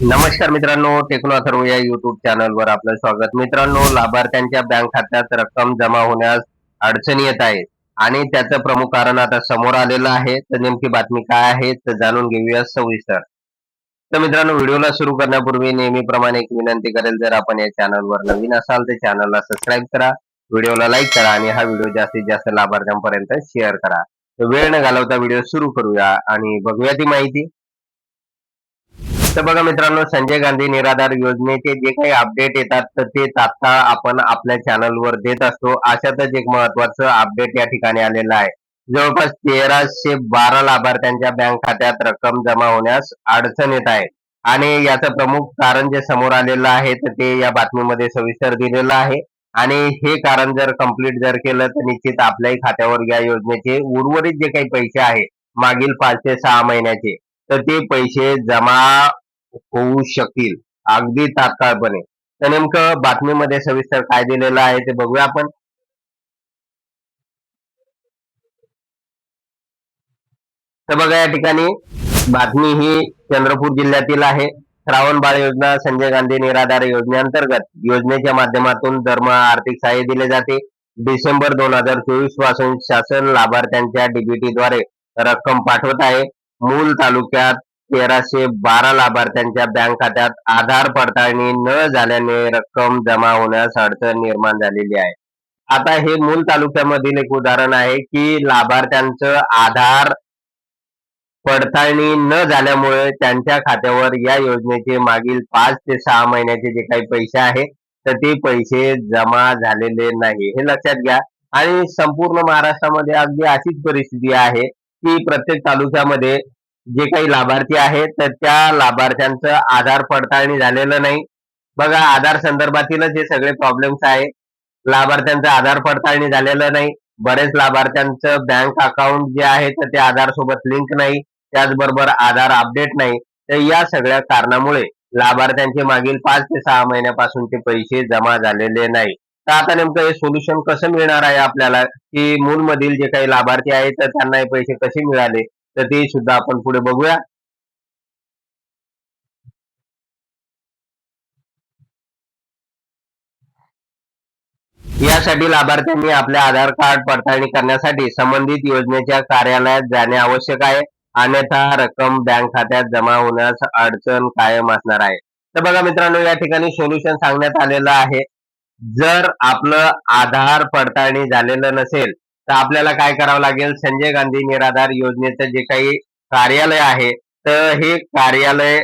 नमस्कार मित्रांनो टेक्नो अथर्व या युट्यूब चॅनलवर आपलं स्वागत. मित्रांनो लाभार्थ्यांच्या बँक खात्यात रक्कम जमा होण्यास अडचणी येत आहे आणि त्याचं प्रमुख कारण आता समोर आलेलं आहे. तर नेमकी बातमी काय आहे तर जाणून घेऊया सविस्तर. तर मित्रांनो व्हिडिओला सुरू करण्यापूर्वी नेहमीप्रमाणे एक विनंती करेल जर आपण या चॅनलवर नवीन असाल तर चॅनलला सबस्क्राईब करा व्हिडिओला लाईक करा आणि हा व्हिडिओ जास्तीत जास्त लाभार्थ्यांपर्यंत शेअर करा. तर वेळ न घालवता व्हिडिओ सुरू करूया आणि बघूया ती माहिती. तर बघा मित्रांनो संजय गांधी निराधार योजनेचे जे काही अपडेट येतात तर ते तात्काळ आपण आपल्या चॅनलवर देत असतो. अशातच एक महत्वाचं अपडेट या ठिकाणी आलेलं आहे. जवळपास तेराशे बारा लाभार्थ्यांच्या बँक खात्यात रक्कम जमा होण्यास अडचण येत आहे. आणि याचं प्रमुख कारण जे समोर आलेलं आहे तर ते या बातमीमध्ये सविस्तर दिलेलं आहे. आणि हे कारण जर कंप्लीट जर केलं तर निश्चित आपल्याही खात्यावर या योजनेचे उर्वरित जे काही पैसे आहे मागील पाच ते सहा महिन्याचे तर ते पैसे जमा होऊ शकतील अगदी तात्काळपणे. तर नेमकं बातमीमध्ये सविस्तर काय दिलेलं आहे ते बघूया आपण. तर बघा या ठिकाणी बातमी ही चंद्रपूर जिल्ह्यातील आहे. श्रावण बाळ योजना संजय गांधी निराधार योजनेअंतर्गत योजनेच्या माध्यमातून धर्म आर्थिक सहाय्य दिले जाते. डिसेंबर दोन हजार चोवीसपासून शासन लाभार्थ्यांच्या डीबीटी द्वारे रक्कम पाठवत आहे. मूल तालुक्यात तेराशे बारा लाभार्थ्यांच्या बँक खात्यात आधार पडताळणी न झाल्याने रक्कम जमा होण्यास अडचण निर्माण झालेली आहे. आता हे मूल तालुक्यामधील एक उदाहरण आहे की लाभार्थ्यांचं आधार पडताळणी न झाल्यामुळे त्यांच्या खात्यावर या योजनेचे मागील पाच ते सहा महिन्याचे जे काही पैसे आहेत तर ते पैसे जमा झालेले नाही. हे लक्षात घ्या. आणि संपूर्ण महाराष्ट्रामध्ये अगदी अशीच परिस्थिती आहे की प्रत्येक तालुक्यामध्ये जे काही लाभार्थी आहेत तर त्या लाभार्थ्यांचं आधार पडताळणी झालेलं नाही. बघा आधार संदर्भातीलच हे सगळे प्रॉब्लेम्स आहे लाभार्थ्यांचं आधार पडताळणी झालेलं नाही. बरेच लाभार्थ्यांचं बँक अकाउंट जे आहे तर ते आधार सोबत लिंक नाही. त्याचबरोबर आधार अपडेट नाही. तर या सगळ्या कारणामुळे लाभार्थ्यांचे मागील पाच ते सहा महिन्यापासूनचे पैसे जमा झालेले नाही. तर आता नेमकं हे सोल्युशन कसं मिळणार आहे आपल्याला? की मूलमधील जे काही लाभार्थी आहेत तर त्यांना हे पैसे कसे मिळाले? तर ते सुद्धा आपण पुढे बघूया. यासाठी लाभार्थ्यांनी आपले आधार कार्ड पडताळणी करण्यासाठी संबंधित योजनेच्या कार्यालयात जाणे आवश्यक आहे. अन्यथा रक्कम बँक खात्यात जमा होण्यास अडचण कायम असणार आहे. तर बघा मित्रांनो या ठिकाणी सोल्युशन सांगण्यात आलेलं आहे. जर आपलं आधार पडताळणी झालेलं नसेल तर आपल्याला काय करावं लागेल? संजय गांधी निराधार योजनेचं जे काही कार्यालय आहे तर हे कार्यालय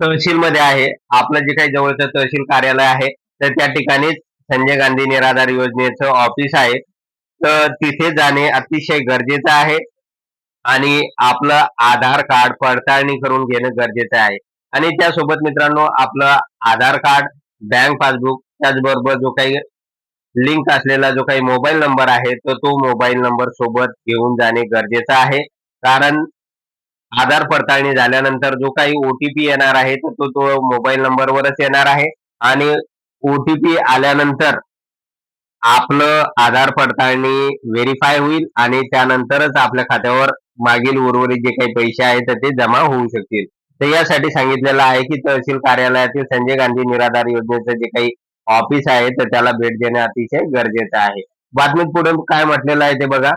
तहसील मध्ये आहे. आपलं जे काही जवळचं तहसील कार्यालय आहे तर त्या ठिकाणीच संजय गांधी निराधार योजनेचं ऑफिस आहे. तर तिथे जाणे अतिशय गरजेचं आहे आणि आपलं आधार कार्ड पडताळणी करून घेणं गरजेचं आहे. आणि त्यासोबत मित्रांनो आपलं आधार कार्ड बँक पासबुक त्याचबरोबर जो काही लिंक असलेला जो काही मोबाईल नंबर आहे तर तो मोबाईल नंबर सोबत घेऊन जाणे गरजेचं आहे. कारण आधार पडताळणी झाल्यानंतर जो काही ओटीपी येणार आहे तर तो तो मोबाईल नंबरवरच येणार आहे. आणि ओटीपी आल्यानंतर आपलं आधार पडताळणी व्हेरीफाय होईल आणि त्यानंतरच आपल्या खात्यावर मागील उर्वरित जे काही पैसे आहेत तर ते जमा होऊ शकतील. तर यासाठी सांगितलेलं आहे की तहसील कार्यालयातील संजय गांधी निराधार योजनेचं जे काही ऑफिस आहे तर त्याला भेट देणे अतिशय गरजेचं आहे. बातमीत पुढे काय म्हटलेलं आहे ते बघा.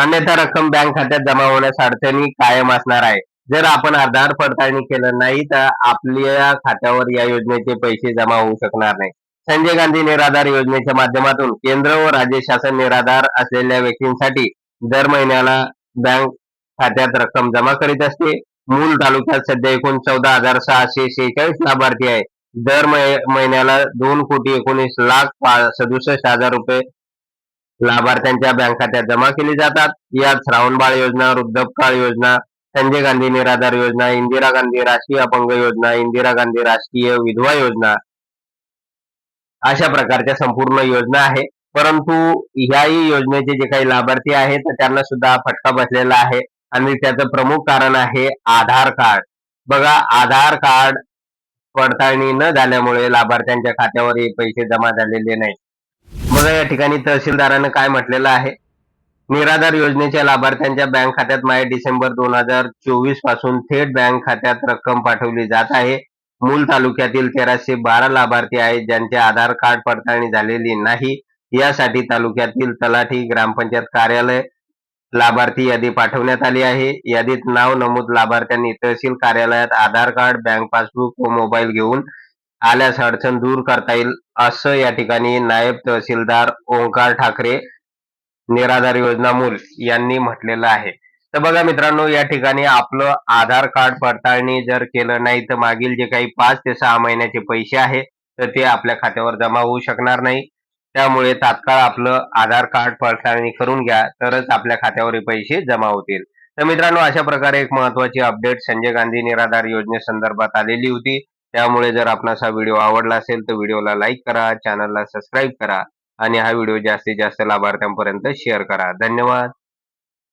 अन्यथा रक्कम बँक खात्यात जमा होण्यास अडचणी कायम असणार आहे. जर आपण आधार पडताळणी केलं नाही तर आपल्या खात्यावर या योजनेचे पैसे जमा होऊ शकणार नाही. संजय गांधी निराधार योजनेच्या माध्यमातून केंद्र व राज्य शासन निराधार असलेल्या व्यक्तींसाठी दर महिन्याला बँक खात्यात रक्कम जमा करीत असते. मूल तालुक्यात सध्या एकूण चौदा हजार सहाशे शेहेचाळीस लाभार्थी आहे दर महिन्याला दोन कोटी एकोणीस लाख सदुसष्ट हजार रुपये लाभार्थ्यांच्या बँक खात्यात जमा केली जातात. यात श्रावणबाळ योजना वृद्धपकाळ योजना संजय गांधी निराधार योजना इंदिरा गांधी राष्ट्रीय अपंग योजना इंदिरा गांधी राष्ट्रीय विधवा योजना अशा प्रकारच्या संपूर्ण योजना आहे परंतु ह्याही योजनेचे जे काही लाभार्थी आहेत त्यांना सुद्धा फटका बसलेला आहे. आणि त्याचं प्रमुख कारण आहे आधार कार्ड. बघा आधार कार्ड पडताळणी न झाल्यामुळे लाभार्थ्यांच्या खात्यावर हे पैसे जमा झालेले नाही बघा या ठिकाणी तहसीलदारानं काय म्हटलेलं आहे? निराधार योजनेच्या लाभार्थ्यांच्या बँक खात्यात माय डिसेंबर दोन हजार चोवीसपासून थेट बँक खात्यात रक्कम पाठवली जात आहे. मूल तालुक्यातील तेराशे बारा लाभार्थी आहेत ज्यांचे आधार कार्ड पडताळणी झालेली नाही. यासाठी तालुक्यातील तलाठी ग्रामपंचायत कार्यालय लाभार्थी यादी पाठवण्यात आली आहे. यादीत नाव नमूद लाभार्थ्यांनी तहसील कार्यालयात आधार कार्ड बँक पासबुक व मोबाईल घेऊन आल्यास अडचण दूर करता येईल असं या ठिकाणी नायब तहसीलदार ओंकार ठाकरे निराधार योजना मूल यांनी म्हटलेलं आहे. तर बघा मित्रांनो या ठिकाणी आपलं आधार कार्ड पडताळणी जर केलं नाही तर मागील जे काही पाच ते सहा महिन्याचे पैसे आहे तर ते आपल्या खात्यावर जमा होऊ शकणार नाही. त्यामुळे तात्काळ आपलं आधार कार्ड पडताळणी करून घ्या तरच आपल्या खात्यावर पैसे जमा होतील. तर मित्रांनो अशा प्रकारे एक महत्वाची अपडेट संजय गांधी निराधार योजनेसंदर्भात आलेली होती. त्यामुळे जर आपणास हा व्हिडिओ आवडला असेल तर व्हिडिओला लाईक करा चॅनलला सबस्क्राईब करा आणि हा व्हिडिओ जास्तीत जास्त लाभार्थ्यांपर्यंत शेअर करा. धन्यवाद.